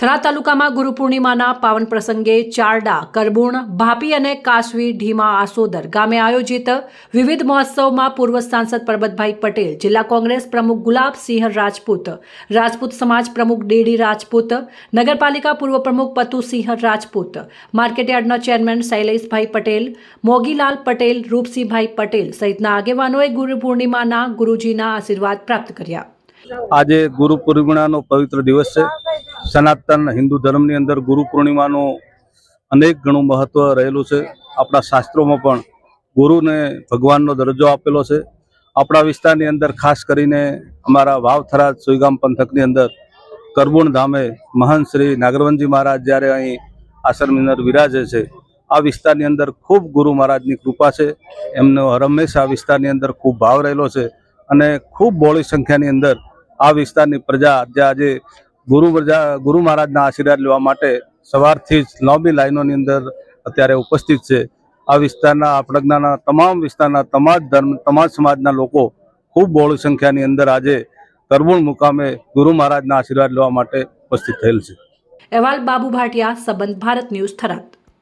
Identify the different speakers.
Speaker 1: થરાદ તાલુકામાં ગુરુ પૂર્ણિમાના પાવન પ્રસંગે ચારડા, કરબુણ, ભાપી અને કાસવી, ઢીમા, આસોદર ગામે આયોજિત વિવિધ મહોત્સવમાં પૂર્વ સાંસદ પરબતભાઈ પટેલ, જિલ્લા કોંગ્રેસ પ્રમુખ ગુલાબસિંહ રાજપૂત રાજપૂત સમાજ પ્રમુખ ડેડી રાજપૂત, નગરપાલિકા પૂર્વ પ્રમુખ પતુસિંહ રાજપૂત, માર્કેટયાર્ડના ચેરમેન શૈલેષભાઈ પટેલ, મોગીલાલ પટેલ રૂપસિંહભાઈ પટેલ સહિતના આગેવાનોએ ગુરુ પૂર્ણિમાના ગુરુજીના આશીર્વાદ પ્રાપ્ત કર્યા.
Speaker 2: આજે ગુરુ પૂર્ણિમાનો પવિત્ર દિવસ છે. સનાતન હિન્દુ ધર્મની અંદર ગુરુ પૂર્ણિમાનું અનેક ઘણું મહત્વ રહેલું છે. આપણા શાસ્ત્રોમાં પણ ગુરુને ભગવાનનો દરજ્જો આપેલો છે. આપણા વિસ્તારની અંદર ખાસ કરીને અમારા વાવથરા સુઈગામ પંથકની અંદર કરબુણ ધામે મહંત શ્રી નાગરવનજી મહારાજ જ્યારે અહીં આશ્રમની અંદર વિરાજે છે, આ વિસ્તારની અંદર ખૂબ ગુરુ મહારાજની કૃપા છે. એમનો હરમેશ આ વિસ્તારની અંદર ખૂબ ભાવ રહેલો છે અને ખૂબ બોળી સંખ્યાની અંદર આ વિસ્તારની પ્રજા આજે ગુરુ પ્રજા ગુરુ મહારાજના આશીર્વાદ લેવા માટે સવારથી જ લાંબી લાઈનોની અંદર અત્યારે ઉપસ્થિત છે. આ વિસ્તારના પ્રજ્ઞાના તમામ વિસ્તારના, તમામ ધર્મ, તમામ સમાજના લોકો ખૂબ બહોળી સંખ્યાની અંદર આજે કરબુણ મુકામે ગુરુ મહારાજના આશીર્વાદ લેવા માટે ઉપસ્થિત થયેલ છે.
Speaker 1: અહેવાલ બાબુ ભાટિયા, સંબંધ ભારત ન્યૂઝ થરાદ.